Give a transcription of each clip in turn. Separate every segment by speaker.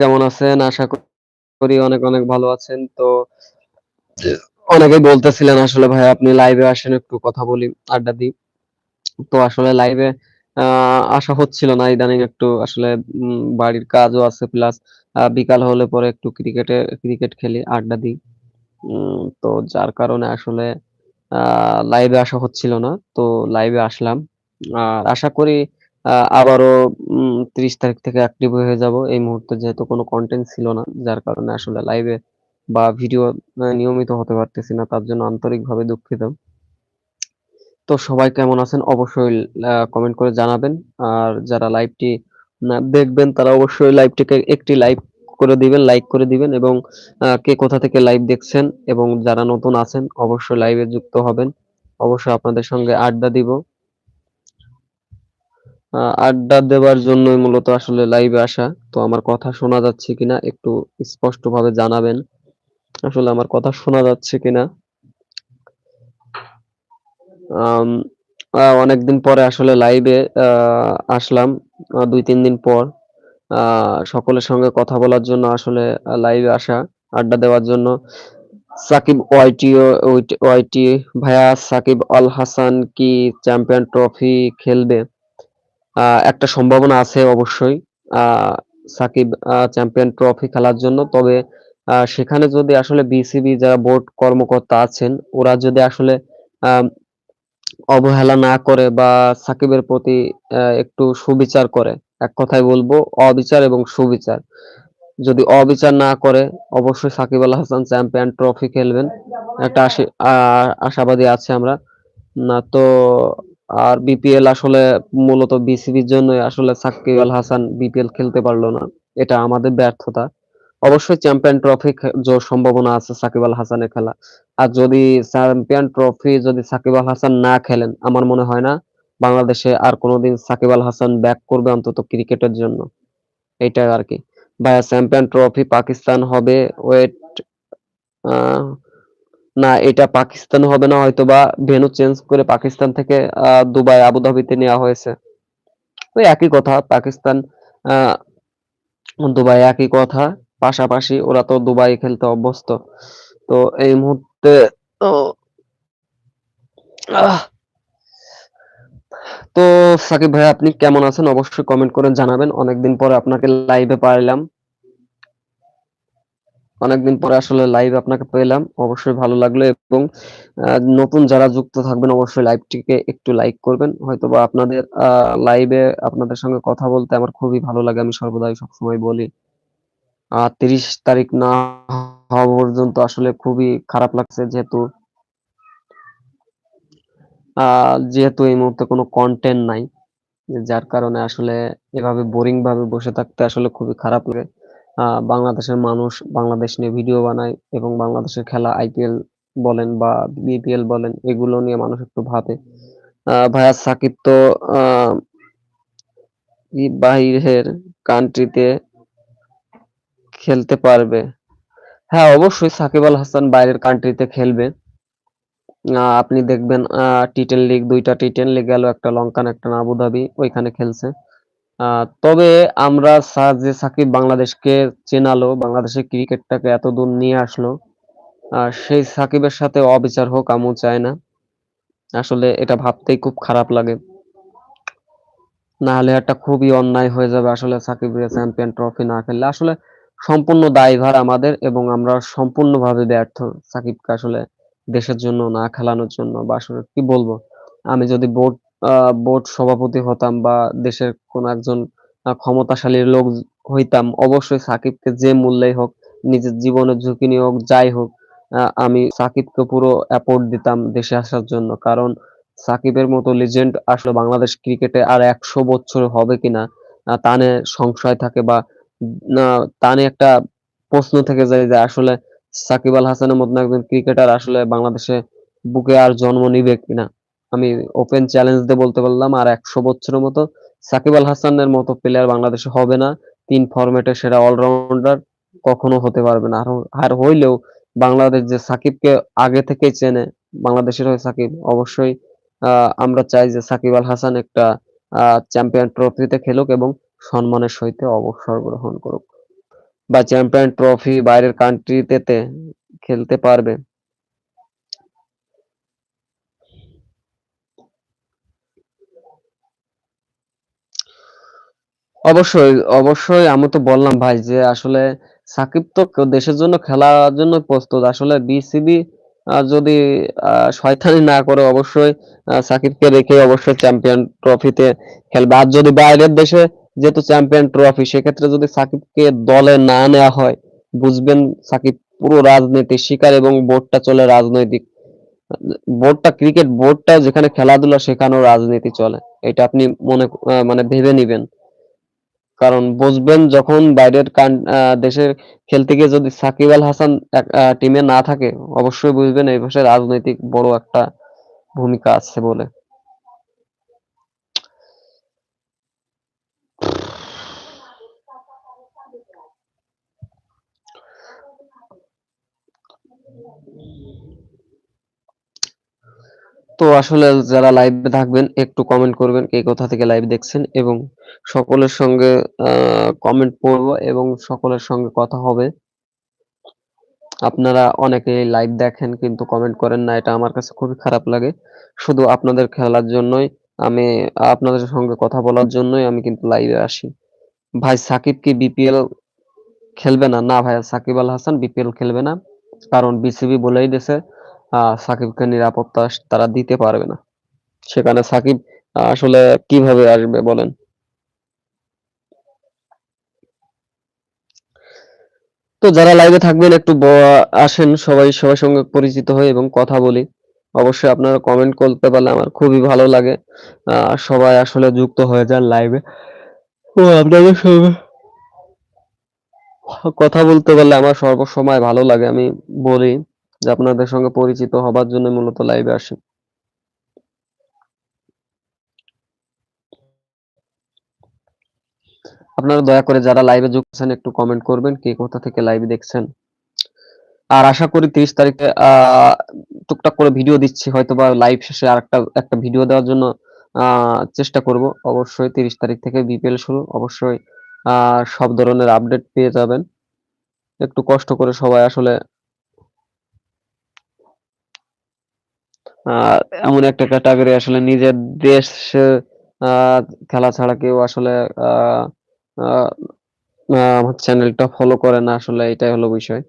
Speaker 1: কেমন আছেন? আশা করি অনেক, অনেক ভালো আছেন। তো অনেকেই বলতেছিলেন আসলে ভাই আপনি লাইভে আসেন একটু কথা বলি, আড্ডা দিই। তো আসলে লাইভে আসা হচ্ছিল না ইদানিং একটু আসলে বাড়ির কাজও আছে প্লাস বিকাল হলে পরে একটু ক্রিকেটে ক্রিকেট খেলি, আড্ডা দিই। উম তো যার কারণে আসলে লাইভে আসা হচ্ছিল না। তো লাইভে আসলাম। আর আশা করি আবারও ৩০ তারিখ থেকে অ্যাক্টিভ হয়ে যাব। এই মুহূর্তে যেহেতু কোনো কন্টেন্ট ছিল না। যার কারণে আসলে লাইভে বা ভিডিও নিয়মিত হতে পারতেছি না। তার জন্য আন্তরিকভাবে দুঃখিত। তো সবাই কেমন আছেন? অবশ্যই কমেন্ট করে জানাবেন। আর যারা লাইভটি দেখবেন তারা অবশ্যই লাইভটিকে একটি লাইভ করে দিবেন, লাইক করে দিবেন এবং কে কোথা থেকে লাইভ দেখছেন এবং যারা নতুন আছেন অবশ্যই লাইভে যুক্ত হবেন। অবশ্যই আপনাদের সঙ্গে আড্ডা দিব। আড্ডা দেওয়ার জন্যই মূলত আসলে লাইভে আসা। তো আমার কথা শোনা যাচ্ছে কিনা একটু স্পষ্টভাবে জানাবেন। আসলে আমার কথা শোনা যাচ্ছে কিনা? আম অনেকদিন পরে আসলে লাইভে আসলাম। দুই ২-৩ দিন পর। সকলের সঙ্গে কথা বলার জন্য আসলে লাইভে আসা, আড্ডা দেওয়ার জন্য। সাকিব ওয়াইটি ওয়াইটি ভাইয়া সাকিব আল হাসান কি চ্যাম্পিয়ন ট্রফি খেলবে? একটা সম্ভাবনা আছে অবশ্যই। সাকিব চ্যাম্পিয়ন ট্রফি খেলার জন্য। তবে সেখানে যদি আসলে বিসিবি যারা বোর্ড কর্মকর্তা আছেন, ওরা যদি আসলে অবহেলা না করে বা সাকিবের প্রতি একটু সুবিচার করে। এক কথায় বলব অবিচার এবং সুবিচার। যদি অবিচার না করে অবশ্যই সাকিব আল হাসান চ্যাম্পিয়ন ট্রফি খেলবেন। একটা আশি আশাবাদী আছে আমরা। না তো আর বিপিএল আসলে মূলত বিসিবির জন্য আসলে সাকিব আল হাসান বিপিএল খেলতে পারল না। এটা আমাদের ব্যর্থতা। অবশ্যই চ্যাম্পিয়ন ট্রফি জ সম্ভাবনা আছে সাকিব আল হাসানের খেলা। আর যদি চ্যাম্পিয়ন ট্রফি যদি সাকিব আল হাসান না খেলেন, আমার মনে হয় না বাংলাদেশে আর কোনোদিন সাকিব আল হাসান ব্যাক করবে অন্তত ক্রিকেটের জন্য। এইটা আর কি ভাইয়া চ্যাম্পিয়ন ট্রফি পাকিস্তান হবে ওয়েট না এটা পাকিস্তান হবে না হয়তোবা ভেন্যু চেঞ্জ করে পাকিস্তান থেকে দুবাই, আবুধাবিতে নেওয়া হয়েছে। ওই একই কথা পাকিস্তান দুবাই একই কথা। পাশাপাশি ওরা তো দুবাই খেলতে অভ্যস্ত। তো এই মুহূর্তে তো সাকিব ভাইয়া আপনি কেমন আছেন? অবশ্যই কমেন্ট করে জানাবেন। অনেকদিন পরে আপনাকে লাইভে পাইলাম। অনেকদিন পরে আসলে লাইভ আপনাকে পেলাম। অবশ্যই ভালো লাগল এবং নতুন যারা যুক্ত থাকবেন অবশ্যই লাইভটিকে একটু লাইক করবেন। হয়তোবা আপনাদের লাইভে আপনাদের সঙ্গে কথা বলতে আমার খুবই ভালো লাগে। আমি সর্বদাই সবসময় বলি। আর ৩০ তারিখ না হওয়া পর্যন্ত আসলে খুবই খারাপ লাগছে যেহেতু যেহেতু এই মুহূর্তে কোনো কন্টেন্ট নাই। যার কারণে আসলে এভাবে বোরিং ভাবে বসে থাকতে আসলে খুবই খারাপ লাগে। বাংলাদেশের মানুষ বাংলাদেশ নিয়ে ভিডিও বানায় এবং বাংলাদেশের খেলা আইপিএল বলেন বা বিপিএল বলেন এগুলো নিয়ে মানুষ একটু ভাবে। ভাইয়া সাকিব তো বাহিরের কান্ট্রিতে খেলতে পারবে। হ্যাঁ, অবশ্যই সাকিব আল হাসান বাইরের কান্ট্রিতে খেলবে। আপনি দেখবেন আ টি-10 লিগ ২ টা টি-10 লিগ গেল, একটা লঙ্কান, একটা আবুধাবি ওইখানে খেলছে। তবে আমরা সা যে সাকিব বাংলাদেশকে চেনালো, বাংলাদেশের ক্রিকেটটাকে এতদূর নিয়ে আসলো, সেই সাকিবের সাথে অবিচার হোক আমিও চাই না। আসলে এটা ভাবতেই খুব খারাপ লাগে। না হলে একটা খুবই অন্যায় হয়ে যাবে আসলে সাকিব চ্যাম্পিয়ন ট্রফি না খেললে। আসলে সম্পূর্ণ দায়ভার আমাদের এবং আমরা সম্পূর্ণভাবে ব্যর্থ সাকিবকে আসলে দেশের জন্য না খেলানোর জন্য বা আসলে কি বলব? আমি যদি বোর্ড আ বোর্ড সভাপতি হতাম বা দেশের কোনো একজন ক্ষমতাশালী লোক হইতাম, অবশ্যই সাকিবকে যে মূল্যেই হোক, নিজের জীবনের ঝুঁকি নিয়ে হোক, যাই হোক, আমি সাকিবকে পুরো অ্যাপোর্ট দিতাম দেশে আসার জন্য। কারণ সাকিবের মতো লিজেন্ড আসলে বাংলাদেশ ক্রিকেটে আর ১০০ বছর হবে কিনা আ তা নিয়ে সংশয় থাকে বা না তা নিয়ে একটা প্রশ্ন থেকে যায় যে আসলে সাকিব আল হাসানের মতন একজন ক্রিকেটার আসলে বাংলাদেশে বুকে আর জন্ম নিবে কিনা? আমি ওপেন চ্যালেঞ্জ দিয়ে বলতে পারলাম আর ১০০ বছরের মতো সাকিব আল হাসানের মতো প্লেয়ার বাংলাদেশে হবে না। ৩ ফরম্যাটের সেরা অলরাউন্ডার কখনো হতে পারবে না। আর হইলেও বাংলাদেশ যে সাকিবকে আগে থেকেই চেনে, বাংলাদেশের হয়ে সাকিব অবশ্যই আমরা চাই যে সাকিব আল হাসান একটা চ্যাম্পিয়ন ট্রফিতে খেলুক এবং সম্মানের সহিত অবসর গ্রহণ করুক। বা চ্যাম্পিয়ন ট্রফি বাইরের কান্ট্রিতে খেলতে পারবে? অবশ্যই, অবশ্যই আমি তো বললাম ভাই যে আসলে সাকিব তো দেশের জন্য খেলার জন্য প্রস্তুত। আসলে বিসিবি যদি শয়তানি না করে অবশ্যই সাকিবকে রেখে অবশ্যই চ্যাম্পিয়ন ট্রফিতে খেলবে। আর যদি বাইরের দেশে যেহেতু চ্যাম্পিয়ন ট্রফি সেক্ষেত্রে যদি সাকিবকে দলে না নেওয়া হয়, বুঝবেন সাকিব পুরো রাজনীতির শিকার এবং বোর্ডটা চলে রাজনৈতিক। বোর্ডটা ক্রিকেট বোর্ডটা যেখানে খেলাধুলা সেখানেও রাজনীতি চলে। এটা আপনি মনে মানে ভেবে নিবেন। কারণ বুঝবেন যখন বাইরের দেশের খেলতে গিয়ে যদি সাকিব আল হাসান টিমে না থাকে, অবশ্যই বুঝবেন এই ভাষায় রাজনৈতিক বড় একটা ভূমিকা আছে বলে। তো আসলে যারা লাইভে থাকবেন, একটু কমেন্ট করবেন কে কোথা থেকে লাইভ দেখছেন এবং সকলের সঙ্গে কমেন্ট পড়ব এবং সকলের সঙ্গে কথা হবে। আপনারা অনেকেই লাইভ দেখেন কিন্তু কমেন্ট করেন না। এটা আমার কাছে খুবই খারাপ লাগে। শুধু আপনাদের খেলার জন্যই, আমি, আপনাদের সঙ্গে কথা বলার জন্যই আমি কিন্তু লাইভে আসি। ভাই সাকিব কি বিপিএল খেলবে না? না ভাইয়া সাকিব আল হাসান বিপিএল খেলবে না। কারণ বিসিবি বলেই দিয়েছে সাকিবকে নিরাপত্তা তারা দিতে পারবে না। সেখানে সাকিব আসলে কীভাবে আসবে বলেন? তো যারা লাইভে থাকবেন, একটু আসেন সবাই, সবার সঙ্গে পরিচিত হই এবং কথা বলি। অবশ্যই আপনারা কমেন্ট করতে পারলে আমার খুবই ভালো লাগে। সবাই আসলে যুক্ত হয়ে যান লাইভে। ও, আপনাদের সঙ্গে কথা বলতে পারলে আমার সর্বসময় ভালো লাগে। আমি বলি যে আপনাদের সঙ্গে পরিচিত হবার জন্য মূলত লাইভে আসি। আপনারা দয়া করে যারা লাইভে যুক্ত আছেন, একটু কমেন্ট করবেন, কে কোথা থেকে লাইভ দেখছেন। আর আশা করি ৩০ তারিখে টুকটাক করে ভিডিও দিচ্ছি হয়তো বা লাইভ শেষে আরেকটা, একটা একটা ভিডিও দেওয়ার জন্য চেষ্টা করব। অবশ্যই ৩০ তারিখ থেকে বিপিএল শুরু। অবশ্যই সব ধরনের আপডেট পেয়ে যাবেন। একটু কষ্ট করে সবাই আসলে এমন একটা ক্যাটাগরি আসলে নিজের দেশ খেলা ছাড়া কেউ আসলে আমার চ্যানেলটা ফলো করে না আসলে এটাই হলো বিষয়।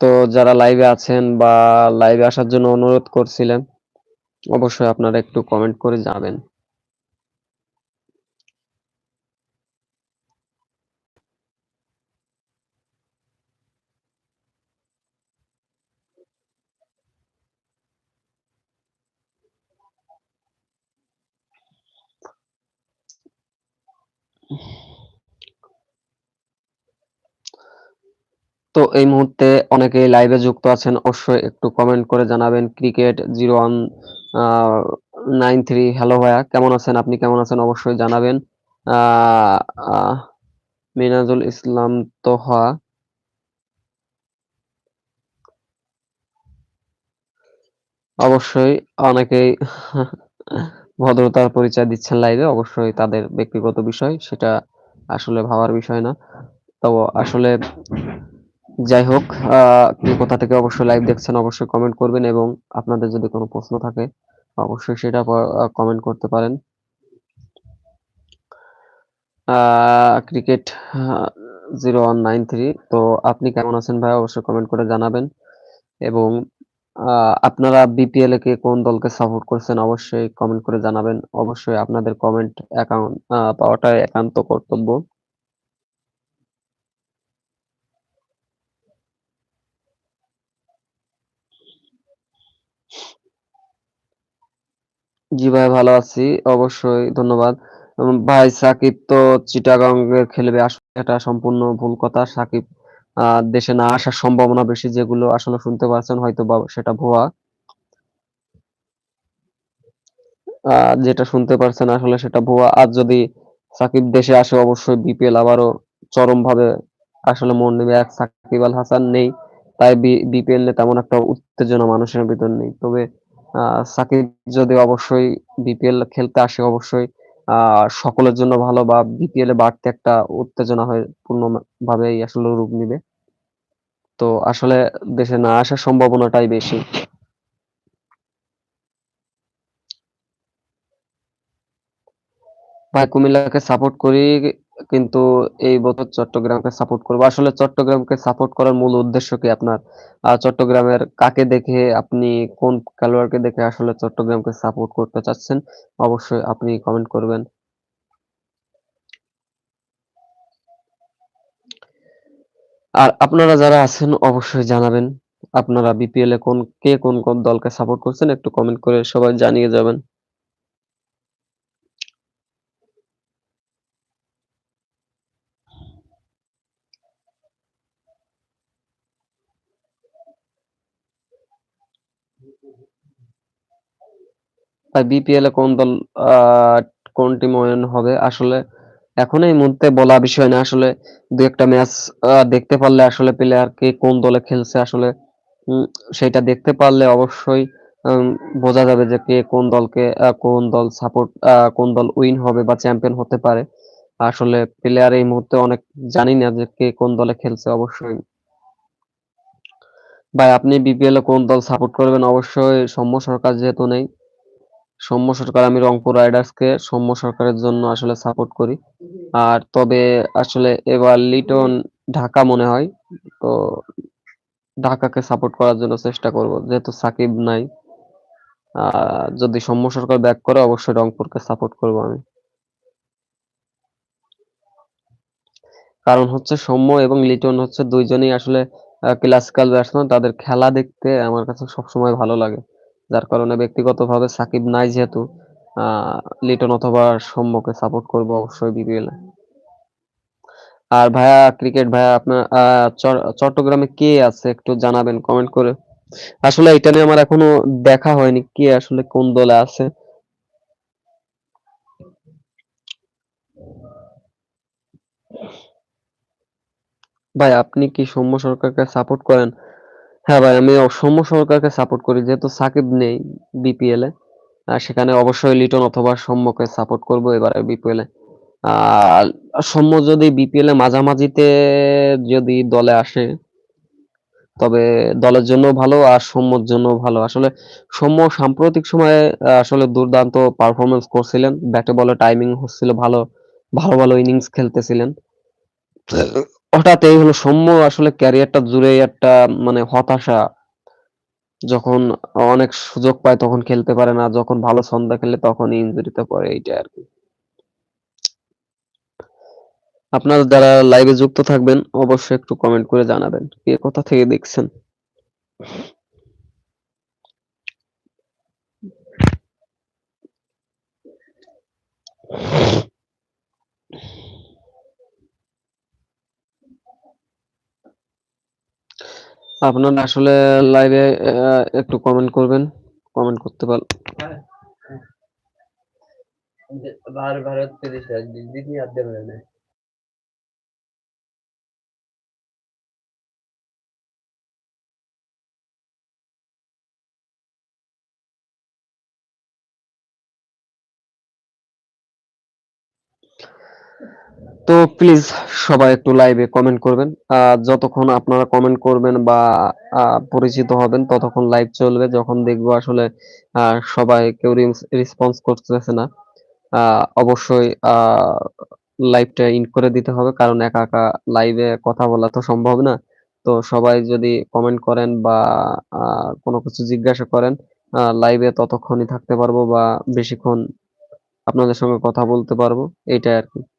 Speaker 1: তো যারা লাইভে আছেন বা লাইভে আসার জন্য অনুরোধ করছিলেন, অবশ্যই আপনারা একটু কমেন্ট করে যাবেন। তো এই মুহূর্তে অনেকেই লাইভে যুক্ত আছেন। অবশ্যই একটু কমেন্ট করে জানাবেন। ক্রিকেট 01 আ 93 হ্যালো ভাইয়া, কেমন আছেন? আপনি কেমন আছেন? অবশ্যই জানাবেন। মিনাজুল ইসলাম তোহা অবশ্যই অনেকেই ভদ্রতার পরিচয় দিচ্ছেন লাইভে। অবশ্যই তাদের ব্যক্তিগত বিষয়। সেটা আসলে ভাবার বিষয় না। তো আসলে যাই হোক আ কে কোথা থেকে অবশ্যই লাইভ দেখছেন অবশ্যই কমেন্ট করবেন এবং আপনাদের যদি কোনো প্রশ্ন থাকে, অবশ্যই সেটা কমেন্ট করতে পারেন। ক্রিকেট আ 0193 তো আপনি কেমন আছেন ভাইয়া? অবশ্যই কমেন্ট করে জানাবেন এবং আ আপনারা বিপিএল এ কে কোন দলকে সাপোর্ট করছেন অবশ্যই কমেন্ট করে জানাবেন। অবশ্যই আপনাদের কমেন্ট অ্যাকাউন্ট আ পাওয়াটাই একান্ত কর্তব্য। জি ভাই, ভালো আছি। অবশ্যই ধন্যবাদ। ভাই, সাকিব তো চিটাগং খেলবে। এটা সম্পূর্ণ ভুল কথা। সাকিব দেশে না আসার সম্ভাবনা বেশি যেগুলো আসলে শুনতে পাচ্ছেন হয়তো বা সেটা ভুয়া। যেটা শুনতে পারছেন আসলে সেটা ভুয়া। আর যদি সাকিব দেশে আসে অবশ্যই বিপিএল আবারও চরমভাবে আসলে মন নেবে। এক সাকিব আল হাসান নেই। তাই বিপিএল নিয়ে তেমন একটা উত্তেজনা মানুষের ভিতর নেই। তবে সাকিব যদি অবশ্যই বিপিএল খেলতে আসে অবশ্যই সকলের জন্য ভালো বা বিপিএল এ বাড়তে একটা উত্তেজনা হয়ে পূর্ণভাবে আসলে রূপ নিবে। তো আসলে দেশে না আসার সম্ভাবনাটাই বেশি। ভাই কুমিল্লাকে সাপোর্ট করি কিন্তু এই বছর চট্টগ্রামকে সাপোর্ট করব। আসলে চট্টগ্রামকে সাপোর্ট করার মূল উদ্দেশ্য কি আপনার? চট্টগ্রামের কাকে দেখে আপনি কোন খেলোয়াড়কে দেখে আসলে চট্টগ্রামকে সাপোর্ট করতে চাচ্ছেন? অবশ্যই আপনি কমেন্ট করবেন। আর আপনারা যারা আছেন অবশ্যই জানাবেন। আপনারা বিপিএল এ কোন কে কোন, কোন দলকে সাপোর্ট করছেন একটু কমেন্ট করে সবাই জানিয়ে যাবেন। ভাই বিপিএল এ কোন দল কোন টিম ওয়েন হবে আসলে এখন এই মুহূর্তে বলা বিষয় না। আসলে দু একটা ম্যাচ দেখতে পারলে আসলে প্লেয়ার কে কোন দলে খেলছে আসলে সেইটা দেখতে পারলে অবশ্যই বোঝা যাবে যে কে কোন দলকে কোন দল সাপোর্ট কোন দল উইন হবে বা চ্যাম্পিয়ন হতে পারে। আসলে প্লেয়ার এই মুহূর্তে অনেক জানি না যে কে কোন দলে খেলছে অবশ্যই। ভাই, আপনি বিপিএল এ কোন দল সাপোর্ট করবেন? অবশ্যই সৌম্য সরকার যেহেতু নেই সৌম্য সরকার, আমি রংপুর রাইডার্সকে সৌম্য সরকারের জন্য আসলে সাপোর্ট করি। আর তবে আসলে এবার লিটন ঢাকা মনে হয়। তো ঢাকাকে সাপোর্ট করার জন্য চেষ্টা করব। যেহেতু সাকিব নাই। যদি সৌম্য সরকার ব্যাক করে, অবশ্যই রংপুরকে সাপোর্ট করব আমি। কারণ হচ্ছে সৌম্য এবং লিটন হচ্ছে ২ জনই আসলে ক্লাসিক্যাল ব্যাটসম্যান। তাদের খেলা দেখতে আমার কাছে সবসময় ভালো লাগে। যার কারণে ব্যক্তিগতভাবে সাকিব নাই যেহেতু লিটন অথবা সৌম্যকে সাপোর্ট করব অবশ্যই বিপিএল আর ভাইয়া ক্রিকেট ভাইয়া, আপনার চট্টগ্রামে কে আছে একটু জানাবেন কমেন্ট করে। আসলে এটা নিয়ে আমার এখনও দেখা হয়নি কে আসলে কোন দলে আছে। ভাই, আপনি কি সৌম্য সরকারকে সাপোর্ট করেন? হ্যাঁ ভাই আমি সৌম্য সরকারকে সাপোর্ট করি। যেহেতু সাকিব নেই বিপিএল এ। সেখানে অবশ্যই লিটন অথবা সৌম্যকে সাপোর্ট করব এবারে বিপিএল এ। আর সৌম্য যদি বিপিএল এ মাঝামাঝিতে যদি দলে আসে তবে দলের জন্য ভালো আর সৌম্যর জন্য ভালো। আসলে সৌম্য সাম্প্রতিক সময়ে আসলে দুর্দান্ত পারফরমেন্স করছিলেন। ব্যাটে বলে টাইমিং হচ্ছিল ভালো। ভালো, ভালো ইনিংস খেলতেছিলেন। হঠাৎ এই হলো সৌম্য আসলে ক্যারিয়ারটা জুড়ে একটা মানে হতাশা। যখন অনেক সুযোগ পায় তখন খেলতে পারে না। যখন ভালো ছন্দে খেলে তখনই ইনজুরিতে পড়ে এইটা আর কি আপনারা যারা লাইভে যুক্ত থাকবেন, অবশ্যই একটু কমেন্ট করে জানাবেন। কে কোথা থেকে দেখছেন? আপনার আসলে লাইভে একটু কমেন্ট করবেন কমেন্ট করতে
Speaker 2: পারেন ভারত ভারত দিদি আর কি না?
Speaker 1: তো প্লিজ সবাই একটু লাইভে কমেন্ট করবেন। যতক্ষণ আপনারা কমেন্ট করবেন বা পরিচিত হবেন ততক্ষণ লাইভ চলবে। যখন দেখব আসলে সবাই কেউ রেসপন্স করতেছে না। অবশ্যই লাইভটা এন্ড করে দিতে হবে। কারণ একা, একা লাইভে কথা বলা তো সম্ভব না। তো সবাই যদি কমেন্ট করেন বা কোনো কিছু জিজ্ঞাসা করেন লাইভে ততক্ষণই থাকতে পারব বা বেশিক্ষণ আপনাদের সঙ্গে কথা বলতে পারব। এইটাই আরকি। তো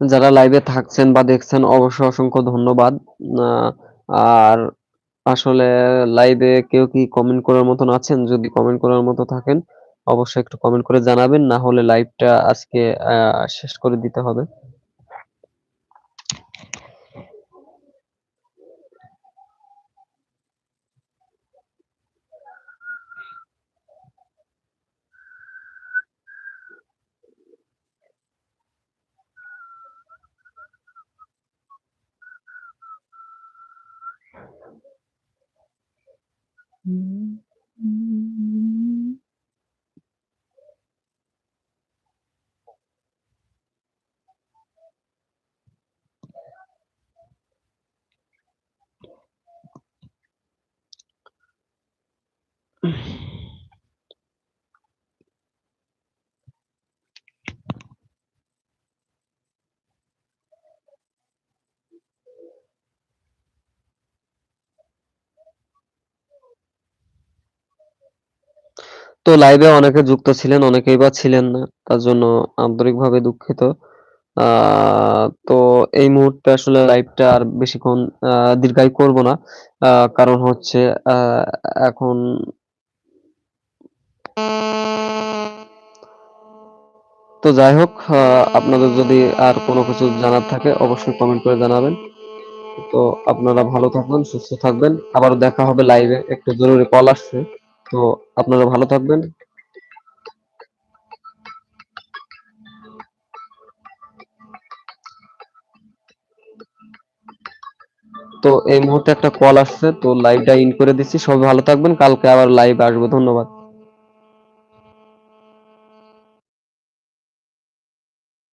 Speaker 1: যারা লাইভে থাকছেন বা দেখছেন অবশ্যই অসংখ্য ধন্যবাদ। আর আসলে লাইভে কেউ কি কমেন্ট করার মতন আছেন? যদি কমেন্ট করার মতো থাকেন, অবশ্যই একটু কমেন্ট করে জানাবেন। না হলে লাইভটা আজকে শেষ করে দিতে হবে। Mm. তো লাইভে অনেকে যুক্ত ছিলেন, অনেকেই বা ছিলেন না। তার জন্য আন্তরিকভাবে দুঃখিত। তো এই মুহূর্তে আসলে লাইভটা আর বেশিক্ষণ দীর্ঘায়ু করব না। কারণ হচ্ছে এখন তো যাই হোক আপনাদের যদি আর কোনো কিছু জানার থাকে অবশ্যই কমেন্ট করে জানাবেন। তো আপনারা ভালো থাকবেন, সুস্থ থাকবেন। আবারও দেখা হবে লাইভে। একটু জরুরি কল আসছে। তো আপনারা ভালো থাকবেন। তো এই মুহূর্তে একটা কল আসছে। তো লাইভটা ইন করে দিচ্ছি। সবাই ভালো থাকবেন। কালকে আবার লাইভ আসব। ধন্যবাদ।